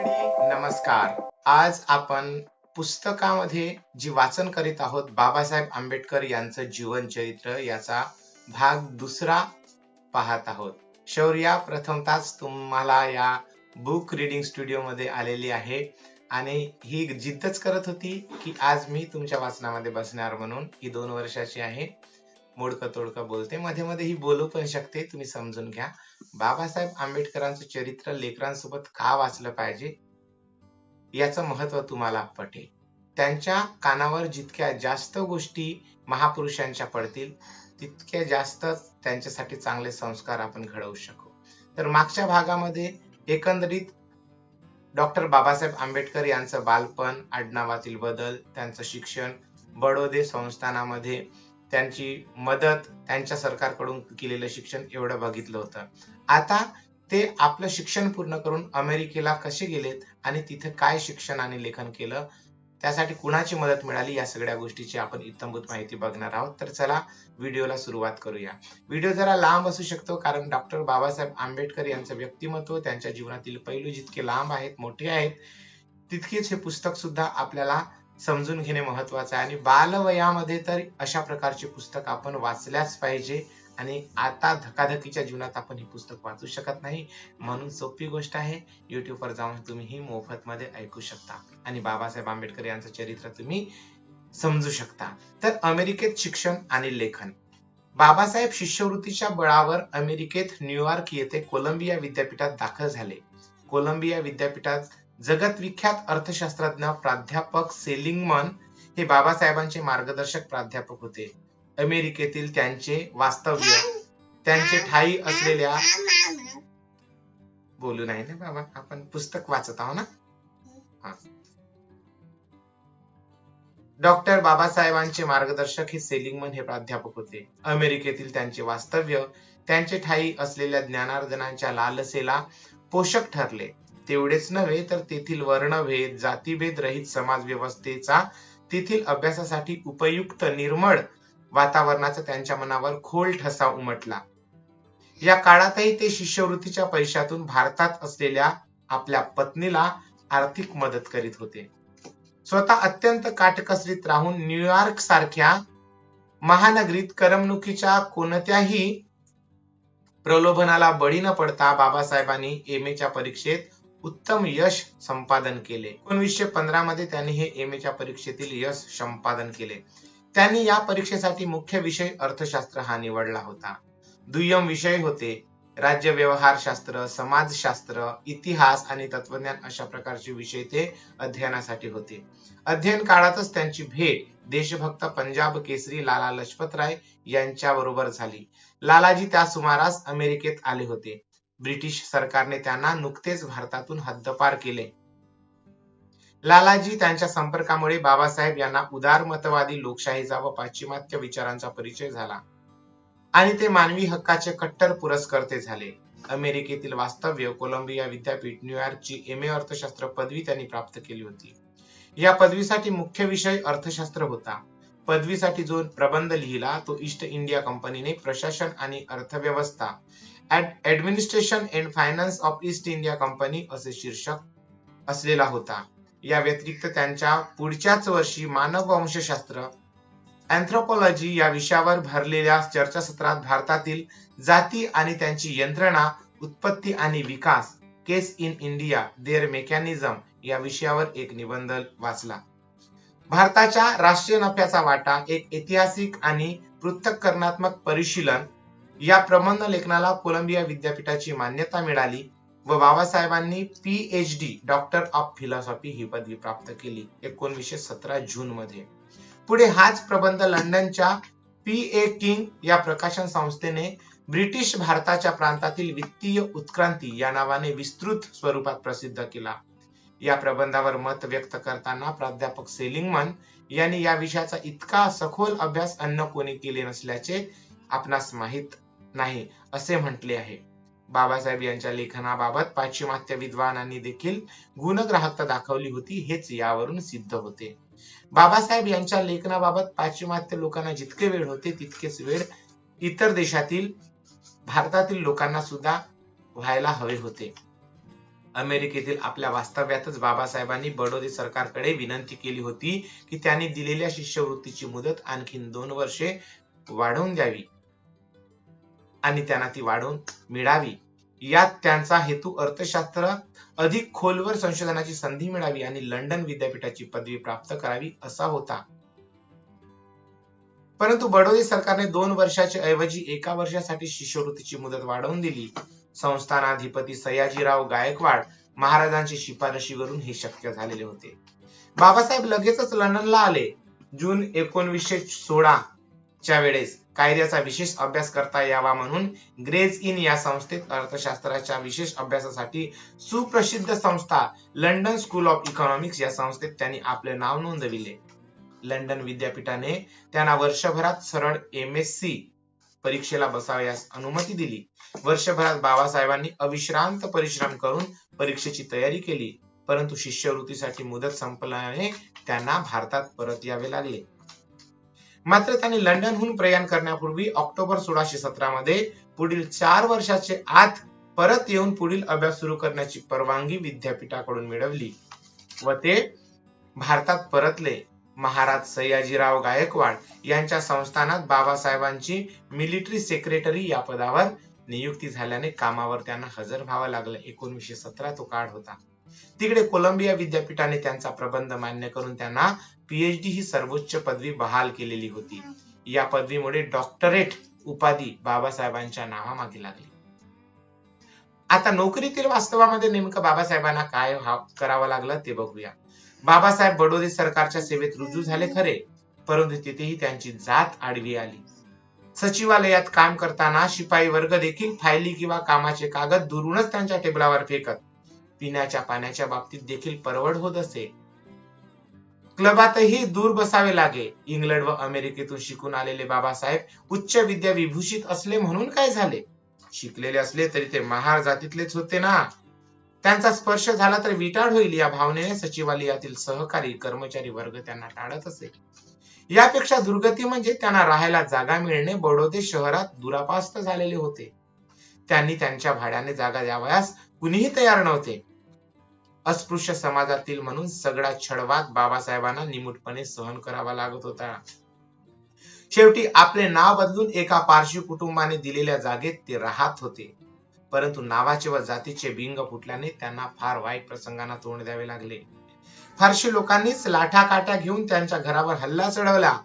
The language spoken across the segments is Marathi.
मंडळी नमस्कार. आज आपण पुस्तकामध्ये जी वाचन करीत आहोत बाबासाहेब आंबेडकर यांचं जीवन चरित्र याचा भाग दुसरा पाहत आहोत. शौर्या प्रथमताच तुम्हाला या बुक रिडिंग स्टुडिओ मध्ये आलेली आहे. आणि ही जिद्दच करत होती की आज मी तुमच्या वाचनामध्ये बसणार म्हणून ही दोन वर्षाची आहे. मोडका तोडका बोलते. मध्ये मध्ये ही बोलू पण शकते तुम्ही समजून घ्या. बाबासाहेब आंबेडकरांचं चरित्र लेकरांसोबत का वाचलं पाहिजे? याचं महत्त्व तुम्हाला पटेल. त्यांच्या कानावर जितक्या जास्त गोष्टी महापुरुषांच्या पडतील तितक्या जास्त त्यांच्यासाठी चांगले संस्कार आपण घडवू शकू. तर मागच्या भागामध्ये एकंदरीत डॉक्टर बाबासाहेब आंबेडकर यांचं बालपण आडनावातील बदल त्यांचं शिक्षण बडोदे संस्थानामध्ये त्यांची मदत त्यांच्या सरकारकडून केलेलं शिक्षण एवढं बघितलं होतं. आता ते आपलं शिक्षण पूर्ण करून अमेरिकेला कसे गेलेत आणि तिथे काय शिक्षण आणि लेखन केलं त्यासाठी कुणाची मदत मिळाली या सगळ्या गोष्टीची आपण इत्तमभूत माहिती बघणार आहोत. तर चला व्हिडिओला सुरुवात करूया. व्हिडिओ जरा लांब असू शकतो कारण डॉक्टर बाबासाहेब आंबेडकर यांचं व्यक्तिमत्व त्यांच्या जीवनातील पैलू जितके लांब आहेत मोठे आहेत तितकेच हे पुस्तक सुद्धा आपल्याला समजून घेणे महत्वाचं आहे. आणि बालवयामध्ये तर अशा प्रकारचे पुस्तक आपण वाचल्याच पाहिजे. आणि आता धकाधकीच्या जीवनात आपण हे पुस्तक वाचू शकत नाही. म्हणून सोपी गोष्ट आहे. युट्यूबवर जाऊन तुम्ही ही मोफत मध्ये ऐकू शकता. आणि बाबासाहेब आंबेडकर यांचं चरित्र तुम्ही समजू शकता. तर अमेरिकेत शिक्षण आणि लेखन. बाबासाहेब शिष्यवृत्तीच्या बळावर अमेरिकेत न्यूयॉर्क येथे कोलंबिया विद्यापीठात दाखल झाले. कोलंबिया विद्यापीठात जगत विख्यात अर्थशास्त्रज्ञ प्राध्यापक सेलिंगमन हे बाबासाहेबांचे मार्गदर्शक प्राध्यापक होते. अमेरिकेतील त्यांचे वास्तव्य त्यांचे ठाई असलेल्या बोलू नाही ना बाबा आपण पुस्तक वाचत आहो ना? हा. डॉक्टर बाबासाहेबांचे मार्गदर्शक हे सेलिंगमन हे प्राध्यापक होते. अमेरिकेतील त्यांचे वास्तव्य त्यांचे ठाई असलेल्या ज्ञानार्जनाच्या लालसेला पोषक ठरले. तेवढेच नव्हे तर तेथील वर्णभेद जातीभेद रहित समाज व्यवस्थेचा तेथील अभ्यासासाठी उपयुक्त निर्मळ वातावरणाचा त्यांच्या मनावर खोल ठसा उमटला. या काळातही ते शिष्यवृत्तीच्या पैशातून भारतात असलेल्या आपल्या पत्नीला आर्थिक मदत करीत होते. स्वतः अत्यंत काटकसरीत राहून न्यूयॉर्क सारख्या महानगरीत करमणुकीच्या कोणत्याही प्रलोभनाला बळी न पडता बाबासाहेबांनी एम एच्या परीक्षेत उत्तम यश संपादन केले. एकोणीसशे पंधरा मध्ये त्यांनी हे एम एच्या परीक्षेतील यश संपादन केले. त्यांनी या परीक्षेसाठी मुख्य विषय अर्थशास्त्र हा निवडला होता. दुय्यम विषय होते. राज्य व्यवहार शास्त्र समाजशास्त्र इतिहास आणि तत्वज्ञान अशा प्रकारचे विषय ते अध्ययनासाठी होते. अध्ययन काळातच त्यांची भेट देशभक्त पंजाब केसरी लाला लजपत राय यांच्या बरोबर झाली. लालाजी त्या सुमारास अमेरिकेत आले होते. ब्रिटिश सरकारने त्यांना नुकतेच भारतातून हद्दपार केले. लालाजी त्यांच्या संपर्कामुळे बाबासाहेब यांना उदारमतवादी लोकशाहीचा व पाश्चिमात्य विचारांचा परिचय झाला. आणि ते मानवी हक्काचे कट्टर पुरस्कर्ते झाले. अमेरिकेतील वास्तव्य कोलंबिया विद्यापीठ न्यूयॉर्कची एम ए अर्थशास्त्र पदवी त्यांनी प्राप्त केली होती. या पदवीसाठी मुख्य विषय अर्थशास्त्र होता. पदवीसाठी जो प्रबंध लिहिला तो ईस्ट इंडिया कंपनीने प्रशासन आणि अर्थव्यवस्था administration and finance of East India company असे शीर्षक असलेला होता. या व्यतिरिक्त त्यांच्या पुढच्याच वर्षी मानव वंशशास्त्र अँथ्रोपॉलॉजी या विषयावर भरलेल्या चर्चासत्रात भारतातील जाती आणि त्यांची यंत्रणा उत्पत्ती आणि विकास castes in India their mechanism या विषयावर एक निबंध वाचला. भारताच्या राष्ट्रीय नफ्याचा वाटा एक ऐतिहासिक आणि पृथक्करणात्मक परिशीलन या प्रबंध लेखनाला कोलंबिया विद्यापीठाची मान्यता मिळाली व बाबासाहेबांनी P H D doctor of philosophy ही पदवी प्राप्त केली एकोणविसशे सतरा जून मध्ये. पुढे हाच प्रबंध लंडनच्या पी ए किंग या प्रकाशन संस्थेने ब्रिटिश भारताच्या प्रांतातील वित्तीय उत्क्रांती या नावाने विस्तृत स्वरूपात प्रसिद्ध केला. या प्रबंधावर मत व्यक्त करताना प्राध्यापक सेलिंगमन यांनी या विषयाचा इतका सखोल अभ्यास अन्य कोणी केले नसल्याचे आपणास माहीत नाही असे म्हटले आहे. बाबासाहेब यांच्या लेखनाबाबत पाश्चिमात्य विद्वानांनी देखील गुणग्राहकता दाखवली होती हेच यावरून सिद्ध होते. बाबासाहेब यांच्या लेखनाबाबत पाश्चिमात्य लोकांना जितके वेळ होते तितकेच वेळ इतर देशातील भारतातील लोकांना सुद्धा व्हायला हवे होते. अमेरिकेतील आपल्या वास्तव्यातच बाबासाहेबांनी बडोदे सरकारकडे विनंती केली होती की त्यांनी दिलेल्या शिष्यवृत्तीची मुदत आणखी दोन वर्षे वाढवून द्यावी. आणि त्यांना ती वाढवून मिळावी. यात त्यांचा हेतू अर्थशास्त्र अधिक खोलवर संशोधनाची संधी मिळावी आणि लंडन विद्यापीठाची पदवी प्राप्त करावी असा होता. परंतु बडोदे सरकारने दोन वर्षाच्या ऐवजी एका वर्षासाठी शिष्यवृत्तीची मुदत वाढवून दिली. संस्थानाधिपती सयाजीराव गायकवाड महाराजांची शिफारशीवरून हे शक्य झालेले होते. बाबासाहेब लगेचच लंडनला आले. जून एकोणवीसशे सोळा च्या वेळेस कायद्याचा विशेष अभ्यास करता यावा म्हणून ग्रेज इन या संस्थेत अर्थशास्त्राच्या विशेष अभ्यासासाठी सुप्रसिद्ध संस्था लंडन स्कूल ऑफ इकॉनॉमिक्स या संस्थेत त्यांनी आपले नाव नोंदविले. लंडन विद्यापीठाने त्यांना वर्षभरात सरळ एम एस सी परीक्षेला बसावयास अनुमती दिली. वर्षभरात बाबासाहेबांनी अविश्रांत परिश्रम करून परीक्षेची तयारी केली. परंतु शिष्यवृत्तीसाठी मुदत संपल्याने त्यांना भारतात परत यावे लागले. मात्र त्यांनी लंडनहून प्रयाण करण्यापूर्वी ऑक्टोबर सोळाशे सतरा मध्ये पुढील चार वर्षाचे आत परत येऊन पुढील अभ्यास सुरू करण्याची परवानगी विद्यापीठाकडून मिळवली. व ते भारतात परतले. महाराज सयाजीराव गायकवाड यांच्या संस्थानात बाबासाहेबांची मिलिटरी सेक्रेटरी या पदावर नियुक्ती झाल्याने कामावर त्यांना हजर व्हावं लागलं. एकोणीसशे सतरा तो काळ होता. तिकडे कोलंबिया विद्यापीठाने त्यांचा प्रबंध मान्य करून त्यांना पीएचडी ही सर्वोच्च पदवी बहाल केलेली होती. या पदवीमुळे डॉक्टरेट उपाधी बाबासाहेबांच्या नावामागे लागली. आता नोकरीतील वास्तवामध्ये नेमकं बाबासाहेबांना काय करावं लागलं ते बघूया. बाबासाहेब बडोदे सरकारच्या सेवेत रुजू झाले खरे परंतु तिथेही त्यांची जात आडवी आली. सचिवालयात काम करताना शिपाई वर्ग देखील फायली किंवा कामाचे कागद दुरूनच त्यांच्या टेबलावर फेकत पिण्याच्या पाण्याच्या बाबतीत देखील परवड होत असे. क्लबातही दूर बसावे लागे. इंग्लंड व अमेरिकेतून शिकून आलेले बाबासाहेब उच्च विद्या विभूषित असले म्हणून काय झाले? शिकलेले असले तरी ते महार जातीतलेच होते ना. त्यांचा स्पर्श झाला तर विटाळ होईल या भावनेने सचिवालयातील सहकारी कर्मचारी वर्ग त्यांना टाळत असे. यापेक्षा दुर्गती म्हणजे त्यांना राहायला जागा मिळणे. बडोदे शहरात दुरापास्त झालेले होते. त्यांनी त्यांच्या भाड्याने जागा द्यावयास कुणीही तयार नव्हते. अस्पृश्य समाजातील म्हणून सगळा छडवाद बाबासाहेबांना निमूटपणे सहन करावा लागत होता. शेवटी आपले नाव बदलून एका पारशी कुटुंबाने दिलेल्या जागेत ते राहत होते. परंतु नावाचे व जातीचे बिंग फुटल्याने त्यांना फार वाईट प्रसंगांना तोंड द्यावे लागले. फारशी लोकांनीच लाठा काट्या घेऊन त्यांच्या घरावर हल्ला चढवला.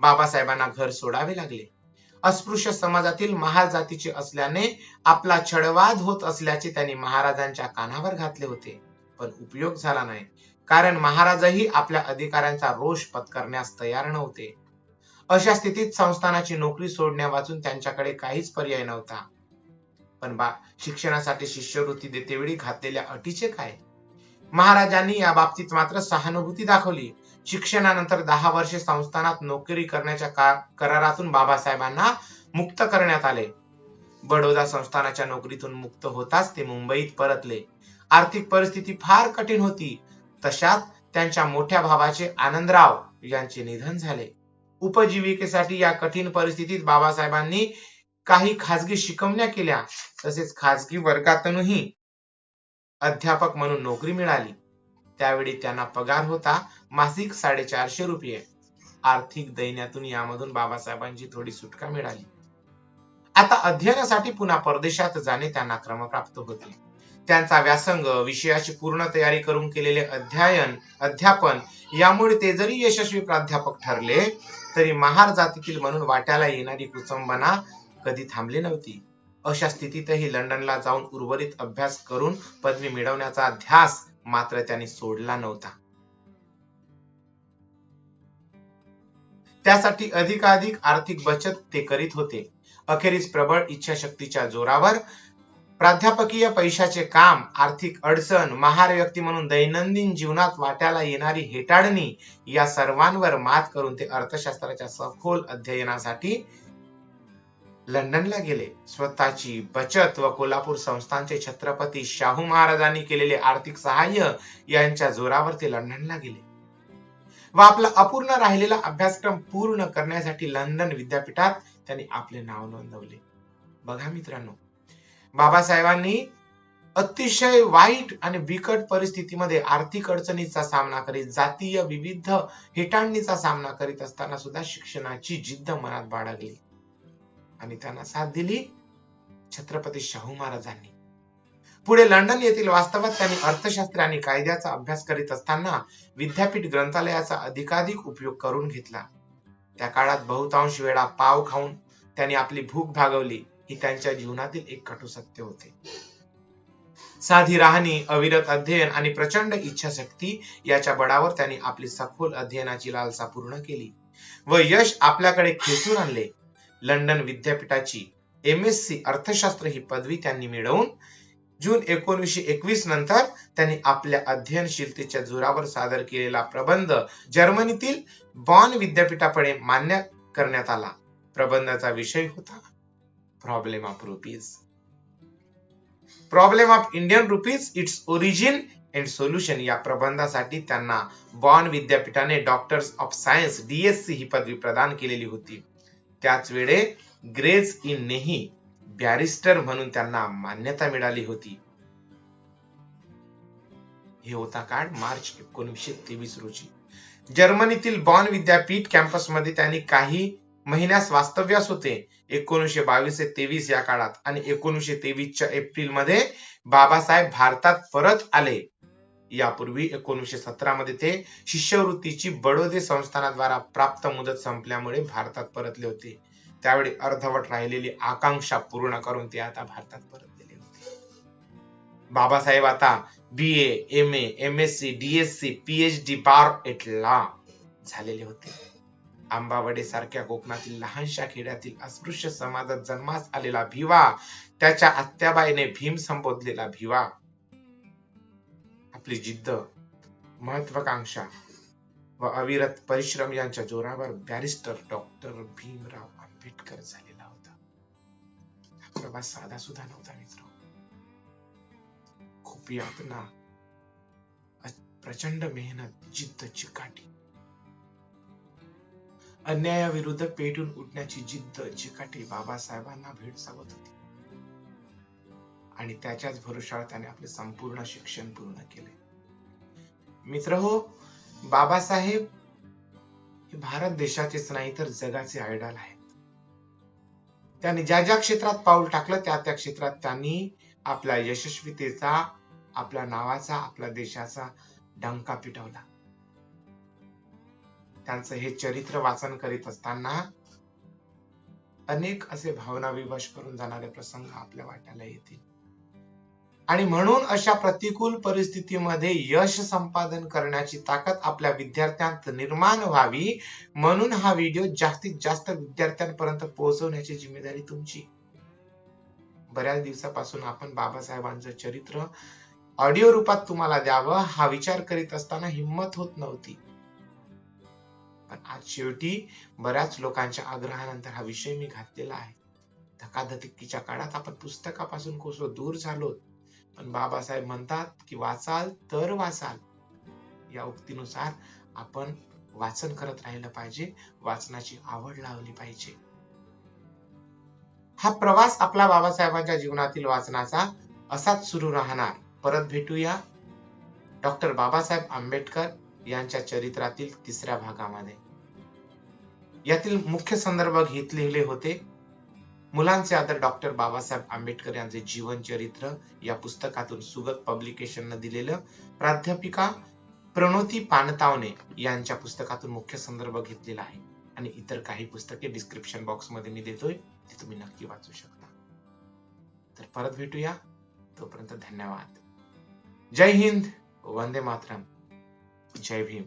बाबासाहेबांना घर सोडावे लागले. अस्पृश्य समाजातील महाजातीचे असल्याने आपला छळवाद होत असल्याचे त्यांनी महाराजांच्या कानावर घातले होते. पण उपयोग झाला नाही. कारण महाराजही आपल्या अधिकाऱ्यांचा रोष पत्करण्यास तयार नव्हते. अशा स्थितीत संस्थानाची नोकरी सोडण्या वाचून त्यांच्याकडे काहीच पर्याय नव्हता. पण बा शिक्षणासाठी शिष्यवृत्ती देतेवेळी घातलेल्या अटीचे काय? महाराजांनी या बाबतीत मात्र सहानुभूती दाखवली. शिक्षणानंतर दहा वर्षे संस्थानात नोकरी करण्याच्या करारातून बाबासाहेबांना मुक्त करण्यात आले. बडोदा संस्थानाच्या नोकरीतून मुक्त होताच ते मुंबईत परतले. आर्थिक परिस्थिती फार कठीण होती. तशात त्यांच्या मोठ्या भावाचे आनंदराव यांचे निधन झाले. उपजीविकेसाठी या कठीण परिस्थितीत बाबासाहेबांनी काही खाजगी शिकवण्या केल्या. तसेच खाजगी वर्गातूनही अध्यापक म्हणून नोकरी मिळाली. त्यावेळी त्यांना पगार होता मासिक साडेचारशे रुपये. आर्थिक दैन्यातून यामधून बाबासाहेबांची थोडी सुटका मिळाली. आता अध्ययनासाठी पुन्हा परदेशात जाणे त्यांना क्रमप्राप्त होते. त्यांचा व्यासंग विषयाची पूर्ण तयारी करून केलेले अध्ययन अध्यापन यामुळे ते जरी यशस्वी प्राध्यापक ठरले तरी महार जातीतील म्हणून वाट्याला येणारी कुचंबना कधी थांबली नव्हती. अशा स्थितीतही लंडनला जाऊन उर्वरित अभ्यास करून पदवी मिळवण्याचा ध्यास मात्र त्याने सोडला नव्हता. त्यासाठी अधिकाधिक आर्थिक बचत ते करीत होते. अखेरीस प्रबळ इच्छाशक्तीच्या जोरावर प्राध्यापकीय पैशाचे काम आर्थिक अडचण महार व्यक्ती म्हणून दैनंदिन जीवनात वाट्याला येणारी हेटाळणी या सर्वांवर मात करून ते अर्थशास्त्राच्या सखोल अध्ययनासाठी लंडनला गेले. स्वतःची बचत व कोल्हापूर संस्थांचे छत्रपती शाहू महाराजांनी केलेले आर्थिक सहाय्य यांच्या जोरावर ते लंडनला गेले. व आपला अपूर्ण राहिलेला अभ्यासक्रम पूर्ण करण्यासाठी लंडन विद्यापीठात त्यांनी आपले नाव नोंदवले. बघा मित्रांनो बाबासाहेबांनी अतिशय वाईट आणि बिकट परिस्थितीमध्ये आर्थिक अडचणीचा सामना करीत जातीय विविध हेटांडणीचा सामना करीत असताना सुद्धा शिक्षणाची जिद्द मनात बाळगली. आणि त्यांना साथ दिली छत्रपती शाहू महाराजांनी. पुढे लंडन येथील वास्तवात त्यांनी अर्थशास्त्र आणि कायद्याचा अभ्यास करीत असताना विद्यापीठ ग्रंथालयाचा अधिकाधिक उपयोग करून घेतला. त्या काळात बहुतांश वेळा पाव खाऊन त्यांनी आपली भूक भागवली ही त्यांच्या जीवनातील एक कटू सत्य होते. साधी राहणी अविरत अध्ययन आणि प्रचंड इच्छाशक्ती याच्या बळावर त्यांनी आपली सखोल अध्ययनाची लालसा पूर्ण केली व यश आपल्याकडे खेचून आणले. लंडन विद्यापीठाची एम एस सी अर्थशास्त्र ही पदवी त्यांनी मिळवून जून एकोणीसशे एकवीस नंतर त्यांनी आपल्या अध्ययनशीलतेच्या जोरावर सादर केलेला प्रबंध जर्मनीतील बॉन विद्यापीठाकडे मान्य करण्यात आला. प्रबंधाचा विषय होता problem of rupees problem of Indian rupees it's origin and solution या प्रबंधासाठी त्यांना बॉन विद्यापीठाने डॉक्टर्स ऑफ सायन्स डीएससी ही पदवी प्रदान केलेली होती. त्याच वेळे ग्रेज इन नेही बॅरिस्टर म्हणून त्यांना मान्यता मिळाली होती. हे होता काळ मार्च एकोणीशे तेवीस रोजी. जर्मनीतील बॉन विद्यापीठ कॅम्पसमध्ये त्यांनी काही महिन्यास वास्तव्यास होते. एकोणीशे बावीस ते तेवीस या काळात आणि एकोणीशे तेवीसच्या एप्रिलमध्ये बाबासाहेब भारतात परत आले. यापूर्वी एकोणीसशे सतरा मध्ये ते शिष्यवृत्तीची बडोदे संस्थानाद्वारा प्राप्त मुदत संपल्यामुळे भारतात परतले होते. त्यावेळी अर्धवट राहिलेली आकांक्षा पूर्ण करून ते आता भारतात परतलेले होते. बाबासाहेब आता B A M A M S C DSc PhD bar at law झालेले होते. आंबावडे सारख्या कोकणातील लहानशा खेड्यातील अस्पृश्य समाजात जन्मास आलेला भिवा त्याच्या आत्याबाईने भीम संबोधलेला भिवा आपली जिद्द महत्वाकांक्षा व अविरत परिश्रम यांच्या जोरावर बॅरिस्टर डॉक्टर भीमराव आंबेडकर झालेला होता. हा प्रवास साधा सुद्धा नव्हता मित्र. खूप यातना प्रचंड मेहनत जिद्द चिकाटी अन्यायाविरुद्ध पेटून उठण्याची जिद्द चिकाटी बाबासाहेबांना भेडसावत होती. आणि त्याच्याच भरोशावर त्याने आपले संपूर्ण शिक्षण पूर्ण केले. मित्र हो बाबासाहेब हे भारत देशाचेच नाही तर जगाचे आयडॉल आहेत. त्यांनी ज्या ज्या क्षेत्रात पाऊल टाकलं त्या त्या क्षेत्रात त्यांनी आपल्या यशस्वीतेचा आपल्या नावाचा आपल्या देशाचा डंका पिटवला. त्यांचं हे चरित्र वाचन करीत असताना अनेक असे भावना विवश करून जाणारे प्रसंग आपल्या वाट्याला येतील. आणि म्हणून अशा प्रतिकूल परिस्थितीमध्ये यश संपादन करण्याची ताकद आपल्या विद्यार्थ्यांत निर्माण व्हावी. म्हणून हा व्हिडिओ जास्तीत जास्त विद्यार्थ्यांपर्यंत पोहोचवण्याची जिम्मेदारी तुमची. बऱ्याच दिवसापासून आपण बाबासाहेबांचं चरित्र ऑडिओ रूपात तुम्हाला द्यावं हा विचार करीत असताना हिंमत होत नव्हती. पण आज शेवटी बऱ्याच लोकांच्या आग्रहानंतर हा विषय मी घातलेला आहे. धकाधकीच्या काळात आपण पुस्तकापासून कोसो दूर झालो पण बाबासाहेब म्हणतात की वाचाल तर वाचाल. या उक्तीनुसार आपण वाचन करत राहिलं पाहिजे वाचनाची आवड लावली पाहिजे. हा प्रवास आपला बाबासाहेबांच्या जीवनातील वाचनाचा असाच सुरू राहणार. परत भेटूया डॉक्टर बाबासाहेब आंबेडकर यांच्या चरित्रातील तिसऱ्या भागामध्ये. यातील मुख्य संदर्भ घेतलेले होते मुलांचे आदर डॉक्टर बाबासाहेब आंबेडकर यांचे जीवन चरित्र या पुस्तकातून सुगत पब्लिकेशन दिलेलं. प्राध्यापिका प्रणोती पानतावणे यांच्या पुस्तकातून मुख्य संदर्भ घेतलेला आहे. आणि इतर काही पुस्तके डिस्क्रिप्शन बॉक्समध्ये मी देतोय ते तुम्ही नक्की वाचू शकता. तर परत भेटूया. तोपर्यंत धन्यवाद. जय हिंद. वंदे मातरम. जय भीम.